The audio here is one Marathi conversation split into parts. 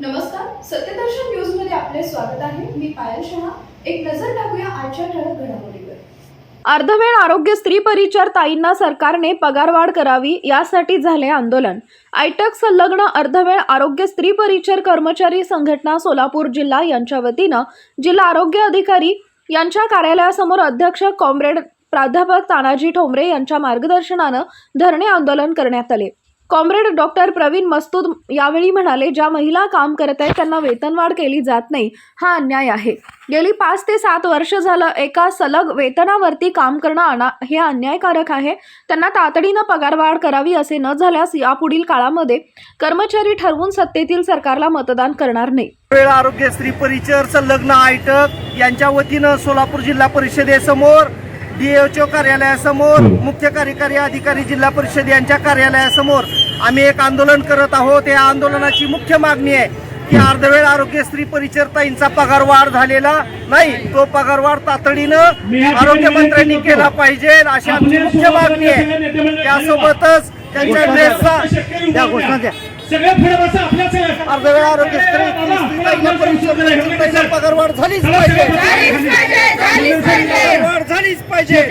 नमस्कार सत्यदर्शन न्यूजमध्ये आपले स्वागत आहे. मी पायल शहा. एक नजर टाकूया आजच्या ठळक घडामोडीवर. अर्धवेळ आरोग्य स्त्री परिचर ताईंना सरकारने पगारवाढ करावी यासाठी झाले आंदोलन. आयटक संलग्न अर्धवेळ आरोग्य स्त्री परिचर कर्मचारी संघटना सोलापूर जिल्हा यांच्या वतीनं जिल्हा आरोग्य अधिकारी यांच्या कार्यालयासमोर अध्यक्ष कॉम्रेड प्राध्यापक तानाजी ठोंबरे यांच्या मार्गदर्शनानं धरणे आंदोलन करण्यात आले. कॉम्रेड डॉक्टर प्रवीण मस्तूद यावेळी म्हणाले ज्या महिला काम करत आहेत त्यांना वेतनवाढ केली जात नाही हा अन्याय आहे. गेली पाच ते सात वर्ष झालं एका सलग वेतनावरती काम करणं आणा हे अन्यायकारक आहे. त्यांना तातडीनं पगारवाढ करावी असे न झाल्यास यापुढील काळामध्ये कर्मचारी ठरवून सत्तेतील सरकारला मतदान करणार नाही. वेळ आरोग्य स्त्री परिचर संलग्न आयटक यांच्या वतीनं सोलापूर जिल्हा परिषदेसमोर डीएचओ कार्यालयासमोर मुख्य कार्यकारी अधिकारी जिल्हा परिषद यांच्या कार्यालयासमोर आम्ही एक आंदोलन करत आहोत. या आंदोलनाची मुख्य मागणी आहे की अर्धवेळ आरोग्य स्त्री परिचर ताईंचा पगार वाढ झालेला नाही. तो पगार वाढ तातडीनं आरोग्यमंत्र्यांनी केला पाहिजे अशी आमची मुख्य मागणी आहे. त्यासोबतच त्यांच्या ड्रेसचा त्या घोषणा द्या. अर्धवेळ आरोग्य स्त्री स्त्री ताईंना परिचर ताईंना पगार वाढ झालीच पाहिजे. पाहिजे.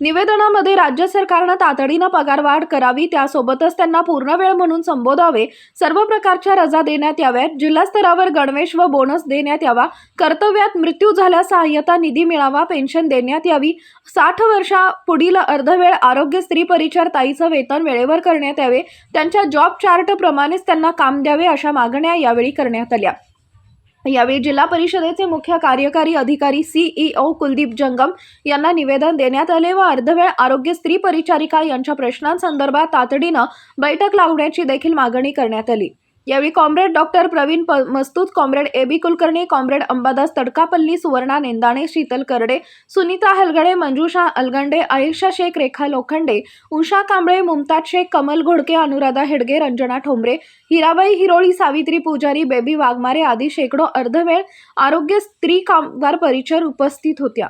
निवेदनामध्ये राज्य सरकारनं तातडीनं पगारवाढ करावी त्यासोबतच त्यांना पूर्णवेळ म्हणून संबोधावे सर्व प्रकारच्या रजा देण्यात याव्यात जिल्हा स्तरावर गणवेश व बोनस देण्यात यावा कर्तव्यात मृत्यू झाल्यास सहाय्यता निधी मिळावा पेन्शन देण्यात यावी साठ वर्षा पुढील अर्धवेळ आरोग्य स्त्री परिचार ताईचं वेतन वेळेवर करण्यात यावे त्यांच्या जॉब चार्ट प्रमाणेच त्यांना काम द्यावे अशा मागण्या यावेळी करण्यात आल्या. यावेळी जिल्हा परिषदेचे मुख्य कार्यकारी अधिकारी सीईओ कुलदीप जंगम यांना निवेदन देण्यात आले व अर्धवेळ आरोग्य स्त्री परिचारिका यांच्या प्रश्नांसंदर्भात तातडीनं बैठक लावण्याची देखील मागणी करण्यात आली. यावेळी कॉम्रेड डॉक्टर प्रवीण प मस्तूत comrade A B Kulkarni comrade Ambadas Tadkapalli Suvarna Nendane Sheetal Karade Sunita Halgade Manjusha Alagande Ayusha Shaikh Rekha Lokhande Usha Kamble Mumtaz Shaikh Kamal Ghodke Anuradha Hedge Ranjana Thombare Hirabai Hiroli Savitri Pujari Baby Waghmare आदी शेकडो अर्धवेळ आरोग्य स्त्री कामगार परिचर उपस्थित होत्या.